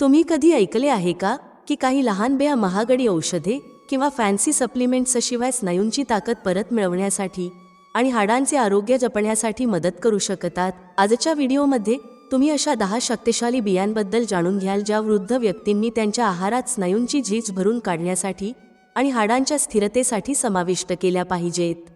तुम्ही कधी ऐकले आहे का की काही लहान बिया महागडी औषधे किंवा फॅन्सी सप्लिमेंट्सशिवाय स्नायूंची ताकद परत मिळवण्यासाठी आणि हाडांचे आरोग्य जपण्यासाठी मदत करू शकतात? आजच्या व्हिडिओमध्ये तुम्ही अशा दहा शक्तिशाली बियांबद्दल जाणून घ्याल ज्या वृद्ध व्यक्तींनी त्यांच्या आहारात स्नायूंची झीज भरून काढण्यासाठी आणि हाडांच्या स्थिरतेसाठी समाविष्ट केल्या पाहिजेत.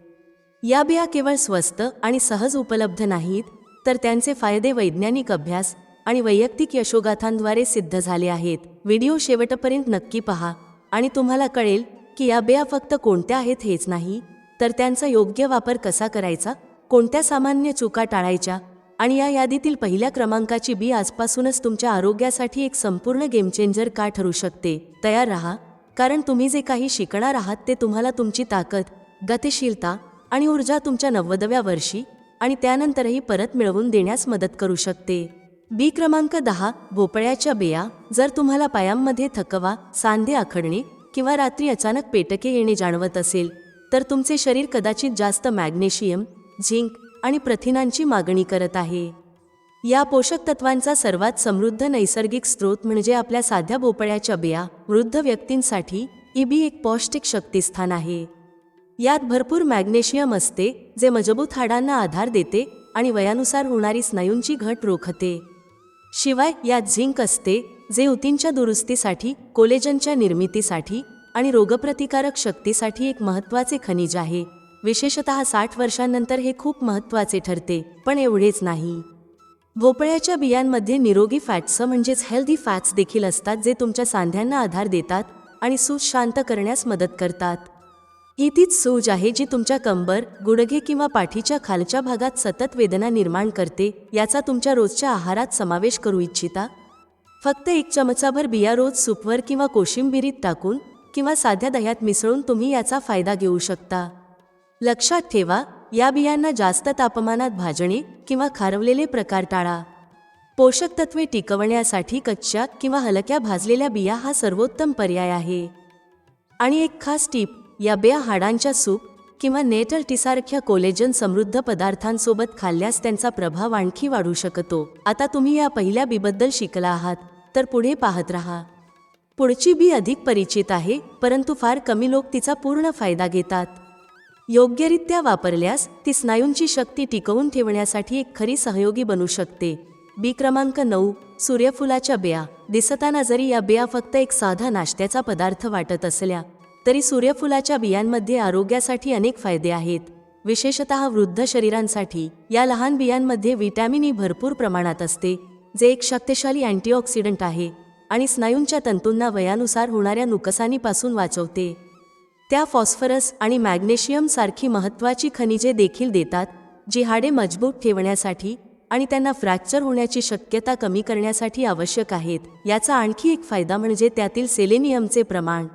या बिया केवळ स्वस्त आणि सहज उपलब्ध नाहीत तर त्यांचे फायदे वैज्ञानिक अभ्यास आणि वैयक्तिक यशोगाथांद्वारे सिद्ध झाले आहेत. व्हिडिओ शेवटपर्यंत नक्की पहा. आणि तुम्हाला कळेल की या बेया फक्त कोणत्या आहेत हेच नाही तर त्यांचा योग्य वापर कसा करायचा कोणत्या सामान्य चुका टाळायच्या आणि या यादीतील पहिल्या क्रमांकाची बी आजपासूनच तुमच्या आरोग्यासाठी एक संपूर्ण गेमचेंजर का ठरू शकते. तयार रहा कारण तुम्ही जे काही शिकणार आहात ते तुम्हाला तुमची ताकद गतिशीलता आणि ऊर्जा तुमच्या नव्वदव्या वर्षी आणि त्यानंतरही परत मिळवून देण्यास मदत करू शकते. बी क्रमांक दहा भोपळ्याच्या बिया. जर तुम्हाला पायांमध्ये थकवा सांधे आखडणे किंवा रात्री अचानक पेटके येणे जाणवत असेल तर तुमचे शरीर कदाचित जास्त मॅग्नेशियम झिंक आणि प्रथिनांची मागणी करत आहे. या पोषक तत्वांचा सर्वात समृद्ध नैसर्गिक स्रोत म्हणजे आपल्या साध्या भोपळ्याच्या बिया. वृद्ध व्यक्तींसाठी इबी एक पौष्टिक शक्तिस्थान आहे. यात भरपूर मॅग्नेशियम असते जे मजबूत हाडांना आधार देते आणि वयानुसार होणारी स्नायूंची घट रोखते. शिवाय यात झिंक असते जे उतींच्या दुरुस्तीसाठी कोलेजनच्या निर्मितीसाठी आणि रोगप्रतिकारक शक्तीसाठी एक महत्त्वाचे खनिज आहे. विशेषतः साठ वर्षांनंतर हे खूप महत्त्वाचे ठरते पण एवढेच नाही. भोपळ्याच्या बियांमध्ये निरोगी फॅट्स म्हणजेच हेल्दी फॅट्स देखील असतात जे तुमच्या सांध्यांना आधार देतात आणि सूज शांत करण्यास मदत करतात. ही तीच सूज आहे जी तुमच्या कंबर गुडघे किंवा पाठीच्या खालच्या भागात सतत वेदना निर्माण करते याचा तुमच्या रोजच्या आहारात समावेश करू इच्छिता? फक्त एक चमचाभर बिया रोज सूपवर किंवा कोशिंबिरीत टाकून किंवा साध्या दह्यात मिसळून तुम्ही याचा फायदा घेऊ शकता. लक्षात ठेवा या बियांना जास्त तापमानात भाजणे किंवा खारवलेले प्रकार टाळा. पोषक तत्वे टिकवण्यासाठी कच्च्या किंवा हलक्या भाजलेल्या बिया हा सर्वोत्तम पर्याय आहे. आणि एक खास टीप या बिया हाडांच्या सूप किंवा नेटल टीसारख्या कोलेजन समृद्ध पदार्थांसोबत खाल्ल्यास त्यांचा प्रभाव आणखी वाढू शकतो. आता तुम्ही या पहिल्या बीबद्दल शिकला आहात तर पुढे पाहत राहा. पुढची बी अधिक परिचित आहे परंतु फार कमी लोक तिचा पूर्ण फायदा घेतात. योग्यरित्या वापरल्यास ती स्नायूंची शक्ती टिकवून ठेवण्यासाठी एक खरी सहयोगी बनू शकते. बी क्रमांक नऊ सूर्यफुलाच्या बिया. दिसताना जरी या बिया फक्त एक साधा नाश्त्याचा पदार्थ वाटत असल्या तरी सूर्यफुलाच्या बियांमध्ये आरोग्यासाठी अनेक फायदे आहेत. विशेषतः वृद्ध शरीरांसाठी. या लहान बियांमध्ये व्हिटॅमिन ई भरपूर प्रमाणात असते जे एक शक्तिशाली अँटीऑक्सिडंट आहे आणि स्नायूंच्या तंतूंना वयानुसार होणाऱ्या नुकसानीपासून वाचवते. त्या फॉस्फरस आणि मॅग्नेशियम सारखी महत्त्वाची खनिजे देखील देतात जी हाडे मजबूत ठेवण्यासाठी आणि त्यांना फ्रॅक्चर होण्याची शक्यता कमी करण्यासाठी आवश्यक आहेत. याचा आणखी एक फायदा म्हणजे त्यातील सेलेनियमचे प्रमाण.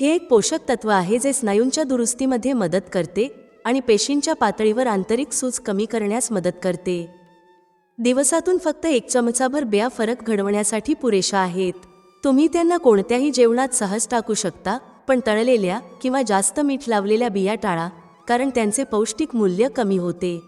हे एक पोषक तत्व आहे जे स्नायूंच्या दुरुस्तीमध्ये मदत करते आणि पेशींच्या पातळीवर आंतरिक सूज कमी करण्यास मदत करते. दिवसातून फक्त एक चमचाभर बिया फरक घडवण्यासाठी पुरेशा आहेत. तुम्ही त्यांना कोणत्याही जेवणात सहज टाकू शकता पण तळलेल्या किंवा जास्त मीठ लावलेल्या बिया टाळा कारण त्यांचे पौष्टिक मूल्य कमी होते.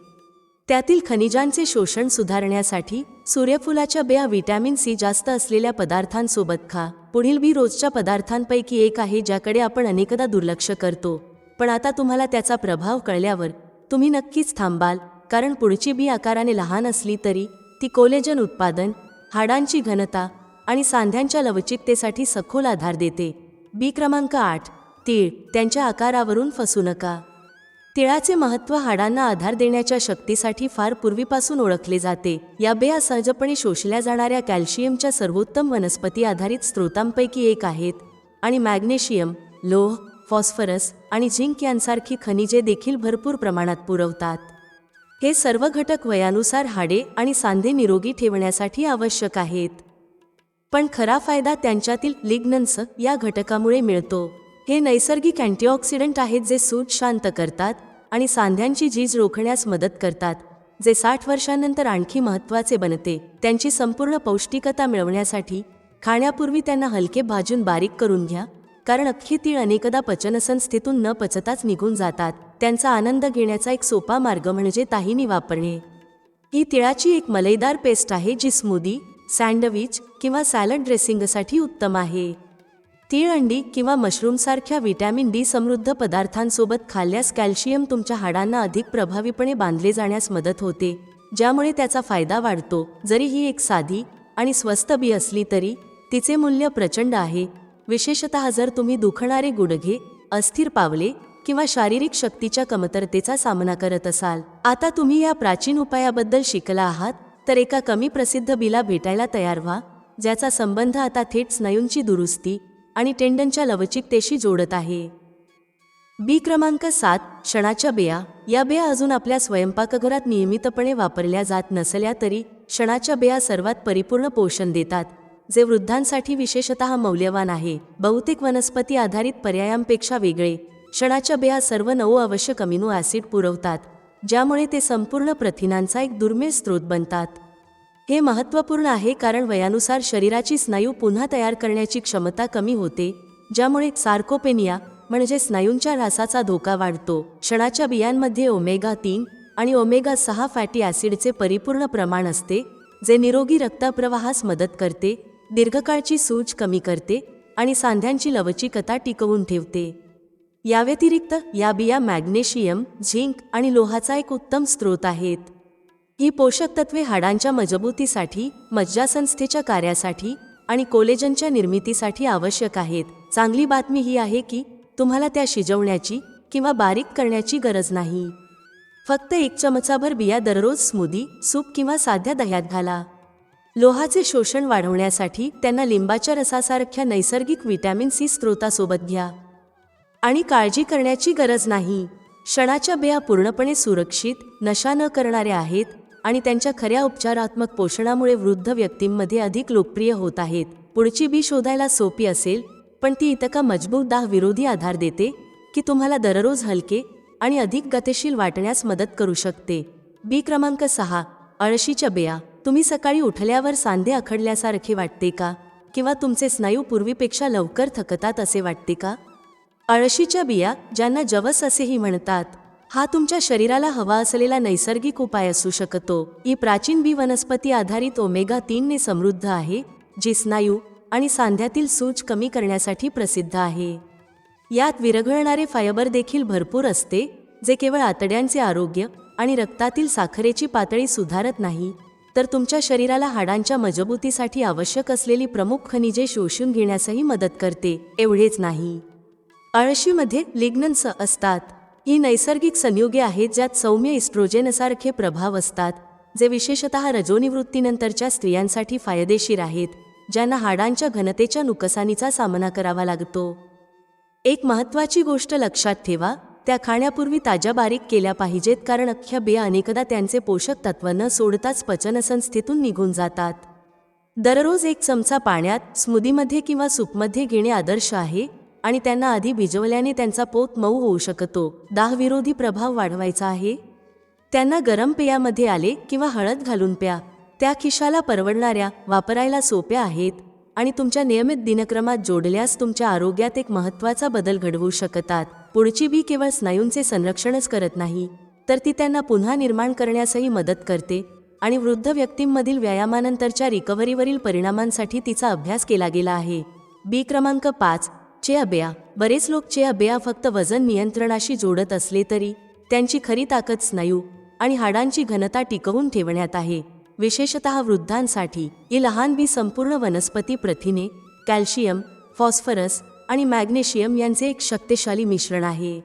त्यातील खनिजांचे शोषण सुधारण्यासाठी सूर्यफुलाच्या बिया व्हिटॅमिन सी जास्त असलेल्या पदार्थांसोबत खा. पुढील बी रोजच्या पदार्थांपैकी एक आहे ज्याकडे आपण अनेकदा दुर्लक्ष करतो. पण आता तुम्हाला त्याचा प्रभाव कळल्यावर तुम्ही नक्कीच थांबाल कारण पुढची बी आकाराने लहान असली तरी ती कोलेजन उत्पादन हाडांची घनता आणि सांध्यांच्या लवचिकतेसाठी सखोल आधार देते. बी क्रमांक आठ तीळ त्यांच्या आकारावरून फसू नका. तिळाचे महत्त्व हाडांना आधार देण्याच्या शक्तीसाठी फार पूर्वीपासून ओळखले जाते. या बेया सहजपणे शोषल्या जाणाऱ्या कॅल्शियमच्या सर्वोत्तम वनस्पती आधारित स्रोतांपैकी एक आहेत आणि मॅग्नेशियम लोह फॉस्फरस आणि झिंक यांसारखी खनिजे देखील भरपूर प्रमाणात पुरवतात. हे सर्व घटक वयानुसार हाडे आणि सांधे निरोगी ठेवण्यासाठी आवश्यक आहेत. पण खरा फायदा त्यांच्यातील लिग्नन्स या घटकामुळे मिळतो. हे नैसर्गिक अँटीऑक्सिडंट आहेत जे सूज शांत करतात आणि सांध्यांची झीज रोखण्यास मदत करतात जे साठ वर्षांनंतर आणखी महत्त्वाचे बनते. त्यांची संपूर्ण पौष्टिकता मिळवण्यासाठी खाण्यापूर्वी त्यांना हलके भाजून बारीक करून घ्या कारण अख्खी तीळ अनेकदा पचनसंस्थेतून न पचताच निघून जातात. त्यांचा आनंद घेण्याचा एक सोपा मार्ग म्हणजे ताहिनी वापरणे. ही तिळाची एक मलईदार पेस्ट आहे जी स्मूदी सँडविच किंवा सॅलड ड्रेसिंगसाठी उत्तम आहे. तीळ अंडी किंवा मशरूमसारख्या व्हिटॅमिन डी समृद्ध पदार्थांसोबत खाल्ल्यास कॅल्शियम तुमच्या हाडांना अधिक प्रभावीपणे बांधले जाण्यास मदत होते ज्यामुळे त्याचा फायदा वाढतो. जरी ही एक साधी आणि स्वस्त बी असली तरी तिचे मूल्य प्रचंड आहे. विशेषतः जर तुम्ही दुखणारे गुडघे अस्थिर पावले किंवा शारीरिक शक्तीच्या कमतरतेचा सामना करत असाल. आता तुम्ही या प्राचीन उपायाबद्दल शिकला आहात तर एका कमी प्रसिद्ध बिला भेटायला तयार व्हा ज्याचा संबंध आता थेट स्नायूंची दुरुस्ती आणि टेंडनच्या लवचिकतेशी जोडत आहे. बी क्रमांक सात क्षणाच्या बिया. या बिया अजून आपल्या स्वयंपाकघरात नियमितपणे वापरल्या जात नसल्या तरी क्षणाच्या बिया सर्वात परिपूर्ण पोषण देतात जे वृद्धांसाठी विशेषतः मौल्यवान आहे. बहुतेक वनस्पती आधारित पर्यायांपेक्षा वेगळे क्षणाच्या बिया सर्व नऊ आवश्यक अमिनो ॲसिड पुरवतात ज्यामुळे ते संपूर्ण प्रथिनांचा एक दुर्मिळ स्रोत बनतात. हे महत्त्वपूर्ण आहे कारण वयानुसार शरीराची स्नायू पुन्हा तयार करण्याची क्षमता कमी होते ज्यामुळे सार्कोपेनिया म्हणजे स्नायूंच्या ऱ्हासाचा धोका वाढतो. क्षणाच्या बियांमध्ये ओमेगा तीन आणि ओमेगा सहा फॅटी ॲसिडचे परिपूर्ण प्रमाण असते जे निरोगी रक्तप्रवाहास मदत करते दीर्घकाळची सूज कमी करते आणि सांध्यांची लवचिकता टिकवून ठेवते. या व्यतिरिक्त या बिया मॅग्नेशियम झिंक आणि लोहाचा एक उत्तम स्रोत आहेत. ही पोषक तत्वे हाडांच्या मजबूतीसाठी मज्जासंस्थेच्या कार्यासाठी आणि कोलेजनच्या निर्मितीसाठी आवश्यक आहेत. चांगली बातमी ही आहे की तुम्हाला त्या शिजवण्याची किंवा बारीक करण्याची गरज नाही. फक्त एक चमचाभर बिया दररोज स्मूदी सूप किंवा साध्या दह्यात घाला. लोहाचे शोषण वाढवण्यासाठी त्यांना लिंबाच्या रसासारख्या नैसर्गिक विटॅमिन सी स्त्रोतासोबत घ्या. आणि काळजी करण्याची गरज नाही. क्षणाच्या बिया पूर्णपणे सुरक्षित नशा न करणाऱ्या आहेत आणि त्यांच्या खऱ्या उपचारात्मक पोषणामुळे वृद्ध व्यक्तींमध्ये अधिक लोकप्रिय होत आहेत. पुढची बी शोधायला सोपी असेल पण ती इतका मजबूत दाह विरोधी आधार देते की तुम्हाला दररोज हलके आणि अधिक गतिशील वाटण्यास मदत करू शकते. बी क्रमांक सहा अळशीच्या बिया. तुम्ही सकाळी उठल्यावर सांधे अखडल्यासारखे वाटते का? किंवा तुमचे स्नायू पूर्वीपेक्षा लवकर थकतात असे वाटते का? अळशीच्या बिया ज्यांना जवस असेही म्हणतात हा तुमच्या शरीराला हवा असलेला नैसर्गिक उपाय असू शकतो. ही प्राचीन बी वनस्पती आधारित ओमेगा तीनने समृद्ध आहे जी स्नायू आणि सांध्यातील सूज कमी करण्यासाठी प्रसिद्ध आहे. यात विरघळणारे फायबर देखील भरपूर असते जे केवळ आतड्यांचे आरोग्य आणि रक्तातील साखरेची पातळी सुधारत नाही. तर तुमच्या शरीराला हाडांच्या मजबूतीसाठी आवश्यक असलेली प्रमुख खनिजे शोषून घेण्यासही मदत करते एवढेच नाही. अळशीमध्ये लिग्नन्स असतात. ही नैसर्गिक संयुगे आहेत ज्यात सौम्य इस्ट्रोजेनसारखे प्रभाव असतात जे विशेषतः रजोनिवृत्तीनंतरच्या स्त्रियांसाठी फायदेशीर आहेत ज्यांना हाडांच्या घनतेच्या नुकसानीचा सामना करावा लागतो. एक महत्त्वाची गोष्ट लक्षात ठेवा त्या खाण्यापूर्वी ताज्या बारीक केल्या पाहिजेत कारण अख्ख्या बिया अनेकदा त्यांचे पोषक तत्व न सोडताच पचनसंस्थेतून निघून जातात. दररोज एक चमचा पाण्यात स्मूदीमध्ये किंवा सूपमध्ये घेणे आदर्श आहे आणि त्यांना आधी भिजवल्याने त्यांचा पोत मऊ होऊ शकतो. दाहविरोधी प्रभाव वाढवायचा आहे. त्यांना गरम पेयामध्ये आले किंवा हळद घालून प्या. त्या खिशाला परवडणाऱ्या वापरायला सोप्या आहेत आणि तुमच्या नियमित दिनक्रमात जोडल्यास तुमच्या आरोग्यात एक महत्त्वाचा बदल घडवू शकतात. पुढची बी केवळ स्नायूंचे संरक्षणच करत नाही तर ती त्यांना पुन्हा निर्माण करण्यासही मदत करते आणि वृद्ध व्यक्तींमधील व्यायामानंतरच्या रिकव्हरीवरील परिणामांसाठी तिचा अभ्यास केला गेला आहे. बी क्रमांक पाच चेया बरेच लोक चेया फक्त वजन नियंत्रणाशी जोडत असले तरी त्यांची खरी ताकद स्नायू आणि हाडांची घनता टिकवून ठेवण्यात आहे. विशेषतः वृद्धांसाठी ही लहान बी संपूर्ण वनस्पती प्रथिने कॅल्शियम फॉस्फरस आणि मॅग्नेशियम यांचे एक शक्तिशाली मिश्रण आहे.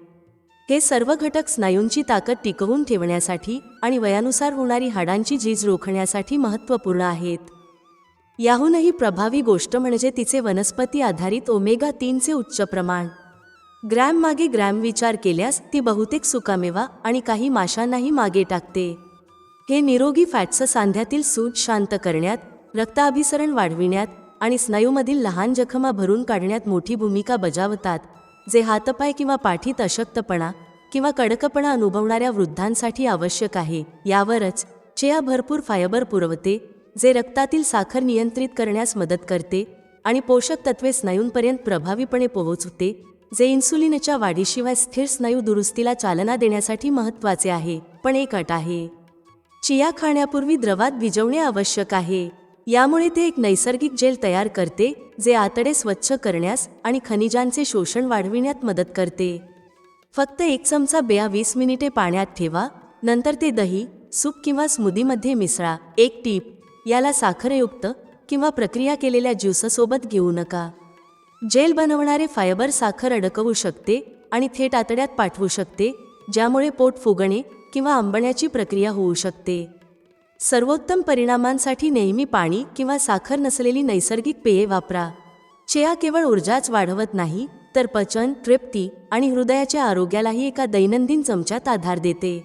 हे सर्व घटक स्नायूंची ताकद टिकवून ठेवण्यासाठी आणि वयानुसार होणारी हाडांची झीज रोखण्यासाठी महत्त्वपूर्ण आहेत. याहूनही प्रभावी गोष्ट म्हणजे तिचे वनस्पती आधारित ओमेगा तीनचे उच्च प्रमाण. ग्रॅम मागे ग्रॅम विचार केल्यास ती बहुतेक सुकामेवा आणि काही माशांनाही मागे टाकते. हे निरोगी फॅट्स सांध्यातील सूज शांत करण्यात रक्ताभिसरण वाढविण्यात आणि स्नायूमधील लहान जखमा भरून काढण्यात मोठी भूमिका बजावतात जे हातपाय किंवा पाठीत अशक्तपणा किंवा कडकपणा अनुभवणाऱ्या वृद्धांसाठी आवश्यक आहे. यावरच चेया भरपूर फायबर पुरवते जे रक्तातील साखर नियंत्रित करण्यास मदत करते आणि पोषक तत्वे स्नायूंपर्यंत प्रभावीपणे पोहोचवते जे इन्सुलिनच्या वाढीशिवाय स्थिर स्नायू दुरुस्तीला चालना देण्यासाठी महत्त्वाचे आहे. पण एक अट आहे. चिया खाण्यापूर्वी द्रवात भिजवणे आवश्यक आहे. यामुळे ते एक नैसर्गिक जेल तयार करते जे आतडे स्वच्छ करण्यास आणि खनिजांचे शोषण वाढविण्यात मदत करते. फक्त एक चमचा बेया वीस मिनिटे पाण्यात ठेवा नंतर ते दही सूप किंवा स्मूदीमध्ये मिसळा. एक टीप याला साखरयुक्त किंवा प्रक्रिया केलेल्या ज्यूससोबत घेऊ नका. जेल बनवणारे फायबर साखर अडकवू शकते आणि थेट आतड्यात पाठवू शकते ज्यामुळे पोट फुगणे किंवा आंबण्याची प्रक्रिया होऊ शकते. सर्वोत्तम परिणामांसाठी नेहमी पाणी किंवा साखर नसलेली नैसर्गिक पेये वापरा. चेया केवळ ऊर्जाच वाढवत नाही तर पचन तृप्ती आणि हृदयाच्या आरोग्यालाही एका दैनंदिन चमच्यात आधार देते.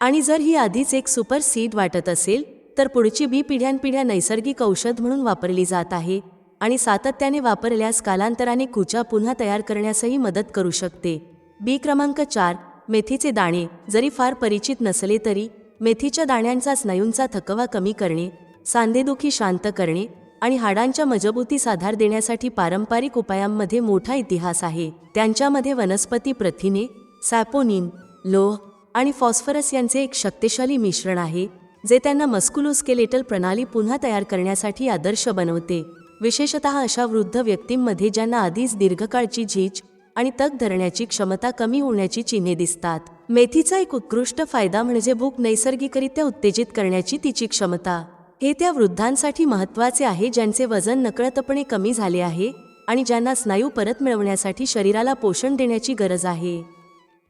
आणि जर ही आधीच एक सुपर सीड वाटत असेल तर पुढची बी पिढ्यानपिढ्या नैसर्गिक औषध म्हणून वापरली जात आहे आणि सातत्याने वापरल्यास कालांतराने कुचा पुन्हा तयार करण्यासही मदत करू शकते. बी क्रमांक चार मेथीचे दाणे. जरी फार परिचित नसले तरी मेथीच्या दाण्यांचा स्नायूंचा थकवा कमी करणे सांधेदुखी शांत करणे आणि हाडांच्या मजबूतीस आधार देण्यासाठी पारंपरिक उपायांमध्ये मोठा इतिहास आहे. त्यांच्यामध्ये वनस्पती प्रथिने सॅपोनिन लोह आणि फॉस्फरस यांचे एक शक्तिशाली मिश्रण आहे. जे त्यांना मस्कुलोस्केलेटल प्रणाली पुन्हा तयार करण्यासाठी आदर्श बनवते. विशेषतः अशा वृद्ध व्यक्तींमध्ये ज्यांना आधीच दीर्घकाळची झीज आणि तग धरण्याची क्षमता कमी होण्याची चिन्हे दिसतात. मेथीचा एक उत्कृष्ट फायदा म्हणजे भूक नैसर्गिकरित्या उत्तेजित करण्याची तिची क्षमता. हे त्या वृद्धांसाठी महत्त्वाचे आहे ज्यांचे वजन नकळतपणे कमी झाले आहे आणि ज्यांना स्नायू परत मिळवण्यासाठी शरीराला पोषण देण्याची गरज आहे.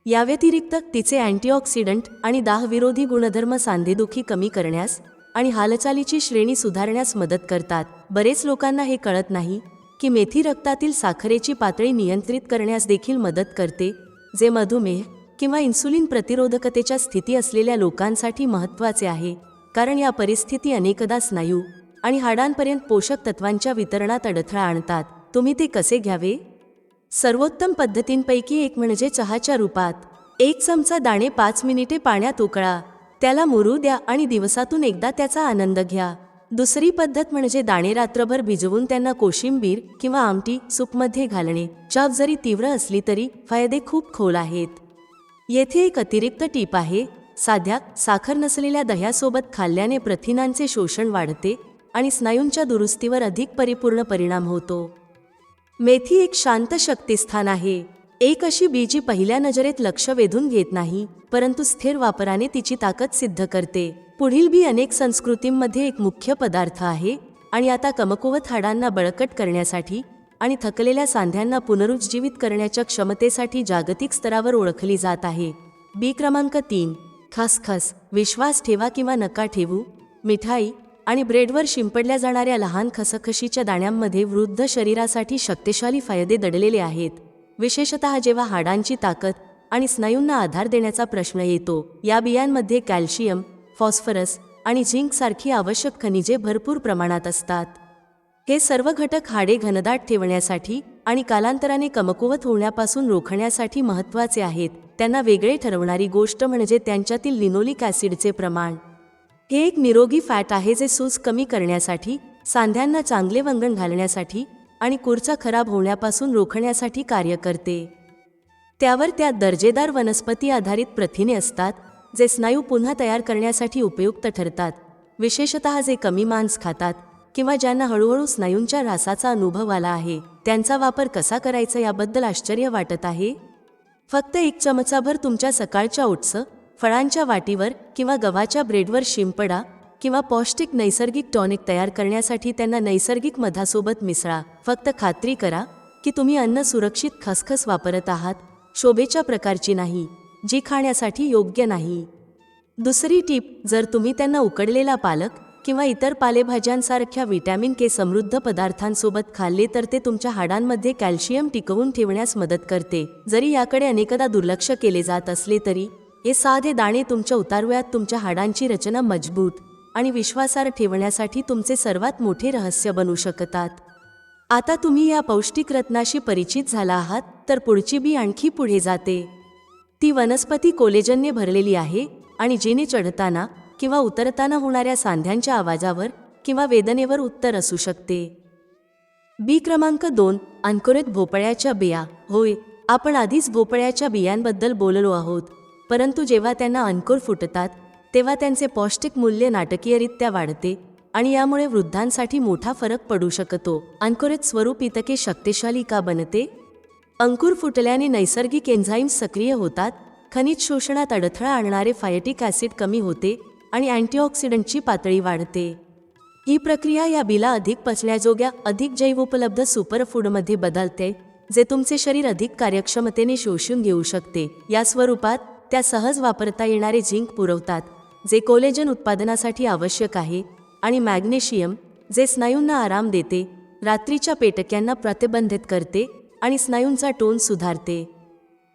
याव्यतिरिक्त तिचे अँटीऑक्सिडंट आणि दाहविरोधी गुणधर्म सांधेदुखी कमी करण्यास आणि हालचालीची श्रेणी सुधारण्यास मदत करतात. बरेच लोकांना हे कळत नाही की मेथी रक्तातील साखरेची पातळी नियंत्रित करण्यास देखील मदत करते जे मधुमेह किंवा इन्सुलिन प्रतिरोधकतेच्या स्थिती असलेल्या लोकांसाठी महत्त्वाचे आहे कारण या परिस्थिती अनेकदा स्नायू आणि हाडांपर्यंत पोषक तत्वांच्या वितरणात अडथळा आणतात. तुम्ही ते कसे घ्यावे? सर्वोत्तम पद्धतींपैकी एक म्हणजे चहाच्या रूपात. एक चमचा दाणे पाच मिनिटे पाण्यात उकळा. त्याला मुरू द्या आणि दिवसातून एकदा त्याचा आनंद घ्या. दुसरी पद्धत म्हणजे दाणे रात्रभर भिजवून त्यांना कोशिंबीर किंवा आमटी सूपमध्ये घालणे. चाप जरी तीव्र असली तरी फायदे खूप खोल आहेत. येथे एक अतिरिक्त टीप आहे. साध्या साखर नसलेल्या दह्यासोबत खाल्ल्याने प्रथिनांचे शोषण वाढते आणि स्नायूंच्या दुरुस्तीवर अधिक परिपूर्ण परिणाम होतो. मेथी एक शांत शक्तिस्थान आहे. एक अशी बी जी पहिल्या नजरेत लक्ष वेधून घेत नाही परंतु स्थिर वापराने तिची ताकद सिद्ध करते. पुढील बी अनेक संस्कृतींमध्ये एक मुख्य पदार्थ आहे आणि आता कमकुवत हाडांना बळकट करण्यासाठी आणि थकलेल्या सांध्यांना पुनरुज्जीवित करण्याच्या क्षमतेसाठी जागतिक स्तरावर ओळखली जात आहे. बी क्रमांक तीन. खसखस विश्वास ठेवा किंवा नका ठेवू. मिठाई आणि ब्रेडवर शिंपडल्या जाणाऱ्या लहान खसखशीच्या दाण्यांमध्ये वृद्ध शरीरासाठी शक्तिशाली फायदे दडलेले आहेत. विशेषतः जेव्हा हाडांची ताकद आणि स्नायूंना आधार देण्याचा प्रश्न येतो या बियांमध्ये कॅल्शियम फॉस्फरस आणि झिंक सारखी आवश्यक खनिजे भरपूर प्रमाणात असतात. हे सर्व घटक हाडे घनदाट ठेवण्यासाठी आणि कालांतराने कमकुवत होण्यापासून रोखण्यासाठी महत्त्वाचे आहेत. त्यांना वेगळे ठरवणारी गोष्ट म्हणजे त्यांच्यातील लिनोलिक ॲसिडचे प्रमाण. हे एक निरोगी फॅट आहे जे सूज कमी करण्यासाठी सांध्यांना चांगले वंगण घालण्यासाठी आणि कुरचा खराब होण्यापासून रोखण्यासाठी कार्य करते. त्यावर त्या दर्जेदार वनस्पती आधारित प्रथिने असतात जे स्नायू पुन्हा तयार करण्यासाठी उपयुक्त ठरतात विशेषतः जे कमी मांस खातात किंवा ज्यांना हळूहळू स्नायूंच्या ऱ्हासाचा अनुभव आला आहे. त्यांचा वापर कसा करायचा याबद्दल आश्चर्य वाटत आहे? फक्त एक चमचाभर तुमच्या सकाळच्या ओट्स फळांच्या वाटीवर किंवा गव्हाच्या ब्रेडवर शिंपडा किंवा पौष्टिक नैसर्गिक टॉनिक तयार करण्यासाठी त्यांना नैसर्गिक मधासोबत मिसळा. फक्त खात्री करा की तुम्ही अन्न सुरक्षित खसखस वापरत आहात. शोभेच्या प्रकारची नाही जी खाण्यासाठी योग्य नाही. दुसरी टीप जर तुम्ही त्यांना उकडलेला पालक किंवा इतर पालेभाज्यांसारख्या विटॅमिन के समृद्ध पदार्थांसोबत खाल्ले तर ते तुमच्या हाडांमध्ये कॅल्शियम टिकवून ठेवण्यास मदत करते. जरी याकडे अनेकदा दुर्लक्ष केले जात असले तरी हे साधे दाणे तुमच्या उतारवयात तुमच्या हाडांची रचना मजबूत आणि विश्वासार्ह ठेवण्यासाठी तुमचे सर्वात मोठे रहस्य बनू शकतात. आता तुम्ही या पौष्टिक रत्नाशी परिचित झाला आहात तर पुढची बी आणखी पुढे जाते. ती वनस्पती कोलेजनने भरलेली आहे आणि जिने चढताना किंवा उतरताना होणाऱ्या सांध्यांच्या आवाजावर किंवा वेदनेवर उत्तर असू शकते. बी क्रमांक दोन अंकुरित भोपळ्याच्या बिया. होय आपण आधीच भोपळ्याच्या बियांबद्दल बोललो आहोत. परंतु जेव्हा त्यांना अंकुर फुटतात तेव्हा त्यांचे पौष्टिक मूल्य नाटकीयरित्या वाढते आणि यामुळे वृद्धांसाठी मोठा फरक पडू शकतो. अंकुरित स्वरूप इतके शक्तिशाली का बनते? अंकुर फुटल्याने नैसर्गिक एन्झाईम्स सक्रिय होतात खनिज शोषणात अडथळा आणणारे फायटिक ॲसिड कमी होते आणि अँटीऑक्सिडंटची पातळी वाढते. ही प्रक्रिया या बिला अधिक पचण्याजोग्या अधिक जैवोपलब्ध सुपरफूडमध्ये बदलते जे तुमचे शरीर अधिक कार्यक्षमतेने शोषून घेऊ शकते. या स्वरूपात त्या सहज वापरता येणारे झिंक पुरवतात जे कोलेजन उत्पादनासाठी आवश्यक आहे आणि मॅग्नेशियम जे स्नायूंना आराम देते रात्रीच्या पेटक्यांना प्रतिबंधित करते आणि स्नायूंचा टोन सुधारते.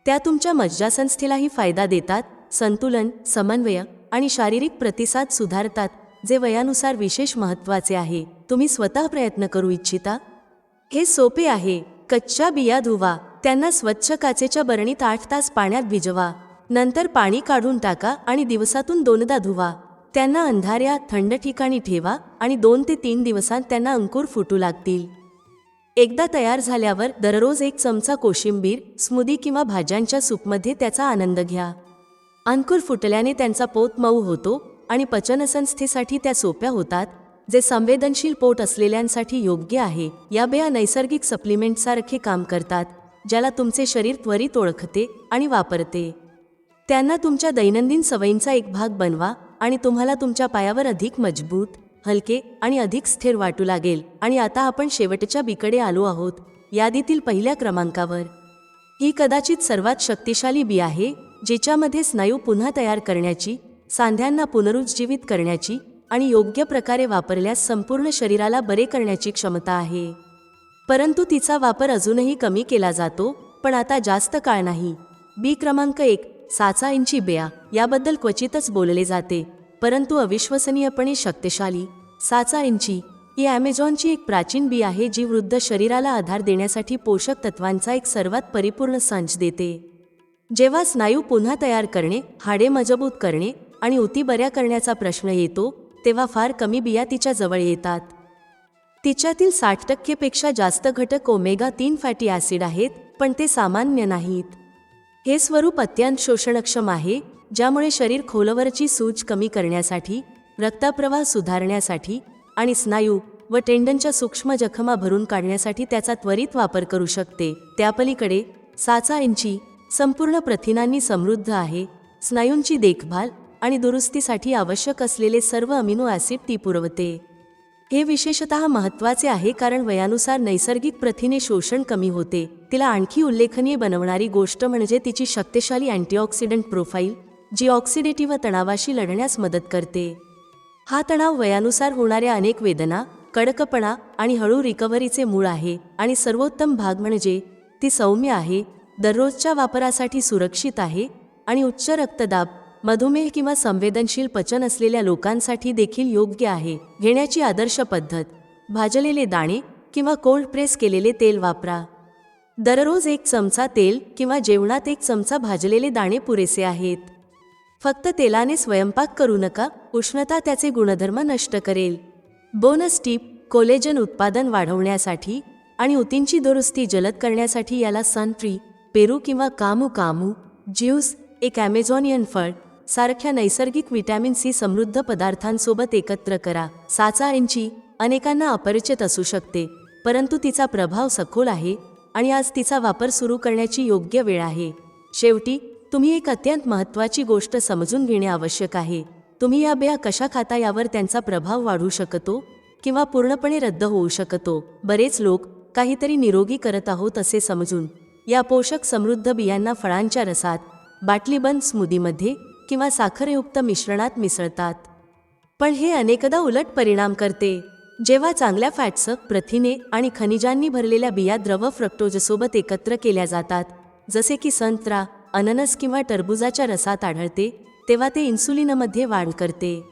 त्या तुमच्या मज्जासंस्थेलाही फायदा देतात संतुलन समन्वय आणि शारीरिक प्रतिसाद सुधारतात जे वयानुसार विशेष महत्त्वाचे आहे. तुम्ही स्वतः प्रयत्न करू इच्छिता? हे सोपे आहे. कच्च्या बिया धुवा. त्यांना स्वच्छ काचेच्या बरणीत आठ तास पाण्यात भिजवा. नंतर पाणी काढून टाका आणि दिवसातून दोनदा धुवा. त्यांना अंधाऱ्या थंड ठिकाणी ठेवा आणि दोन ते तीन दिवसांत त्यांना अंकुर फुटू लागतील. एकदा तयार झाल्यावर दररोज एक चमचा कोशिंबीर स्मूदी किंवा भाज्यांच्या सूपमध्ये त्याचा आनंद घ्या. अंकुर फुटल्याने त्यांचा पोत मऊ होतो आणि पचनसंस्थेसाठी त्या सोप्या होतात जे संवेदनशील पोट असलेल्यांसाठी योग्य आहे. या बेया नैसर्गिक सप्लिमेंटसारखे काम करतात ज्याला तुमचे शरीर त्वरित ओळखते आणि वापरते. त्यांना तुमच्या दैनंदिन सवयींचा एक भाग बनवा आणि तुम्हाला तुमच्या पायावर अधिक मजबूत हलके आणि अधिक स्थिर वाटू लागेल. आणि आता आपण शेवटच्या बीकडे आलो आहोत यादीतील पहिल्या क्रमांकावर. ही कदाचित सर्वात शक्तिशाली बी आहे ज्याच्यामध्ये स्नायू पुन्हा तयार करण्याची सांध्यांना पुनरुज्जीवित करण्याची आणि योग्य प्रकारे वापरल्यास संपूर्ण शरीराला बरे करण्याची क्षमता आहे. परंतु तिचा वापर अजूनही कमी केला जातो पण आता जास्त काळ नाही. बी क्रमांक एक. साचा इंची बेया याबद्दल क्वचितच बोलले जाते परंतु अविश्वसनीयपणे शक्तिशाली साचा इंची ही ॲमेझॉनची एक प्राचीन बी आहे जी वृद्ध शरीराला आधार देण्यासाठी पोषक तत्वांचा एक सर्वात परिपूर्ण संच देते. जेव्हा स्नायू पुन्हा तयार करणे हाडे मजबूत करणे आणि उती बऱ्या करण्याचा प्रश्न येतो तेव्हा फार कमी बिया तिच्या जवळ येतात. तिच्यातील साठ टक्केपेक्षा जास्त घटक ओमेगा तीन फॅटी ॲसिड आहेत पण ते सामान्य नाहीत. हे स्वरूप अत्यंत शोषणक्षम आहे ज्यामुळे शरीर खोलवरची सूज कमी करण्यासाठी रक्तप्रवाह सुधारण्यासाठी आणि स्नायू व टेंडनच्या सूक्ष्म जखमा भरून काढण्यासाठी त्याचा त्वरित वापर करू शकते. त्यापलीकडे साचा इंची संपूर्ण प्रथिनांनी समृद्ध आहे. स्नायूंची देखभाल आणि दुरुस्तीसाठी आवश्यक असलेले सर्व अमिनो ॲसिड ती पुरवते. हे विशेषतः महत्त्वाचे आहे कारण वयानुसार नैसर्गिक प्रथिने शोषण कमी होते. तिला आणखी उल्लेखनीय बनवणारी गोष्ट म्हणजे तिची शक्तिशाली अँटीऑक्सिडंट प्रोफाईल जी ऑक्सिडेटिव्ह तणावाशी लढण्यास मदत करते. हा तणाव वयानुसार होणाऱ्या अनेक वेदना कडकपणा आणि हळू रिकव्हरीचे मूळ आहे आणि सर्वोत्तम भाग म्हणजे ती सौम्य आहे दररोजच्या वापरासाठी सुरक्षित आहे आणि उच्च रक्तदाब मधुमेह किंवा संवेदनशील पचन असलेल्या लोकांसाठी देखील योग्य आहे. घेण्याची आदर्श पद्धत. भाजलेले दाणे किंवा कोल्ड प्रेस केलेले तेल वापरा. दररोज एक चमचा तेल किंवा जेवणात एक चमचा भाजलेले दाणे पुरेसे आहेत. फक्त तेलाने स्वयंपाक करू नका उष्णता त्याचे गुणधर्म नष्ट करेल. बोनस टीप कोलेजन उत्पादन वाढवण्यासाठी आणि उतींची दुरुस्ती जलद करण्यासाठी याला सनफ्री पेरू किंवा कामू कामू ज्यूस एक ॲमेझॉनियन फळ सारख्या नैसर्गिक विटॅमिन सी समृद्ध पदार्थांसोबत एकत्र करा. साचा इंची अनेकांना अपरिचित असू शकते परंतु तिचा प्रभाव सखोल आहे आणि आज तिचा वापर सुरू करण्याची योग्य वेळ आहे. शेवटी तुम्ही एक अत्यंत महत्त्वाची गोष्ट समजून घेणे आवश्यक आहे. तुम्ही या बिया कशा खाता यावर त्यांचा प्रभाव वाढू शकतो किंवा पूर्णपणे रद्द होऊ शकतो. बरेच लोक काहीतरी निरोगी करत आहोत असे समजून या पोषक समृद्ध बियांना फळांच्या रसात बाटलीबंद स्मूदीमध्ये किंवा साखरयुक्त मिश्रणात मिसळतात. पण हे अनेकदा उलट परिणाम करते. जेव्हा चांगल्या फॅट्स प्रथिने आणि खनिजांनी भरलेल्या बिया द्रव फ्रक्टोजसोबत एकत्र केल्या जातात जसे की संत्रा अननस किंवा टरबुजाच्या रसात आढळते तेव्हा ते इन्सुलिनमध्ये वाढ करते.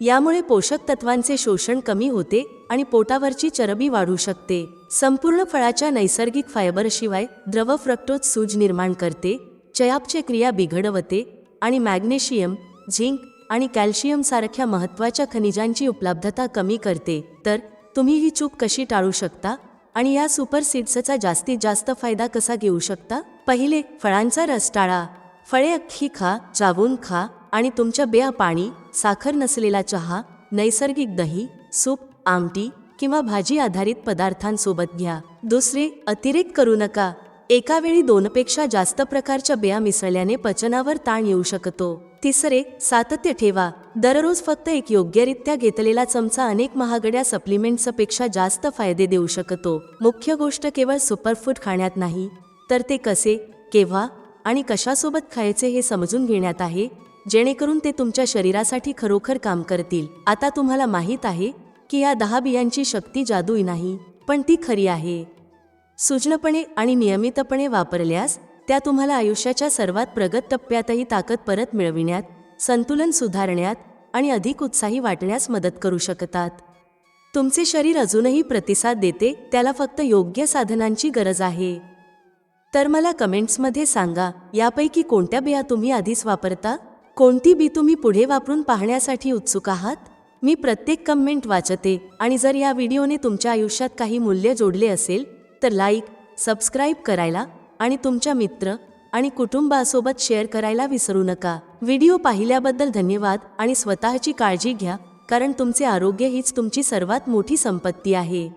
यामुळे पोषक तत्वांचे शोषण कमी होते आणि पोटावरची चरबी वाढू शकते. संपूर्ण फळाच्या नैसर्गिक फायबरशिवाय द्रव फ्रक्टोज सूज निर्माण करते चयापचे क्रिया बिघडवते आणि मॅग्नेशियम झिंक आणि कॅल्शियमसारख्या महत्त्वाच्या खनिजांची उपलब्धता कमी करते. तर तुम्ही ही चूक कशी टाळू शकता? आणि या सुपर सीड्सचा जास्तीत जास्त फायदा कसा घेऊ शकता? पहिले फळांचा रस टाळा. फळे अख्खी खा चावून खा आणि तुमच्या बेया पाणी साखर नसलेला चहा नैसर्गिक दही सूप आमटी किंवा भाजी आधारित पदार्थांसोबत घ्या. दुसरे अतिरेक करू नका. एका वेळी दोनपेक्षा जास्त प्रकारच्या बिया मिसळल्याने पचनावर ताण येऊ शकतो. तिसरे सातत्य ठेवा. दररोज फक्त एक योग्यरित्या घेतलेला चमचा अनेक महागड्या सप्लिमेंट्सपेक्षा जास्त फायदे देऊ शकतो. मुख्य गोष्ट केवळ सुपरफूड खाण्यात नाही. तर ते कसे केव्हा आणि कशासोबत खायचे हे समजून घेण्यात आहे जेणेकरून ते तुमच्या शरीरासाठी खरोखर काम करतील. आता तुम्हाला माहीत आहे की या दहा बियांची शक्ती जादूई नाही पण ती खरी आहे. सुजनपणे आणि नियमितपणे वापरल्यास त्या तुम्हाला आयुष्याच्या सर्वात प्रगत टप्प्यातही ताकद परत मिळविण्यात संतुलन सुधारण्यात आणि अधिक उत्साही वाटण्यास मदत करू शकतात. तुमचे शरीर अजूनही प्रतिसाद देते त्याला फक्त योग्य साधनांची गरज आहे. तर मला कमेंट्समध्ये सांगा यापैकी कोणत्या बिया तुम्ही आधीच वापरता? कोणती बी तुम्ही पुढे वापरून पाहण्यासाठी उत्सुक आहात? मी प्रत्येक कमेंट वाचते आणि जर या व्हिडिओने तुमच्या आयुष्यात काही मूल्य जोडले असेल तर लाईक सबस्क्राईब करायला आणि तुमच्या मित्र आणि कुटुंबासोबत शेअर करायला विसरू नका. व्हिडिओ पाहिल्याबद्दल धन्यवाद आणि स्वतःची काळजी घ्या कारण तुमचे आरोग्य हीच तुमची सर्वात मोठी संपत्ती आहे.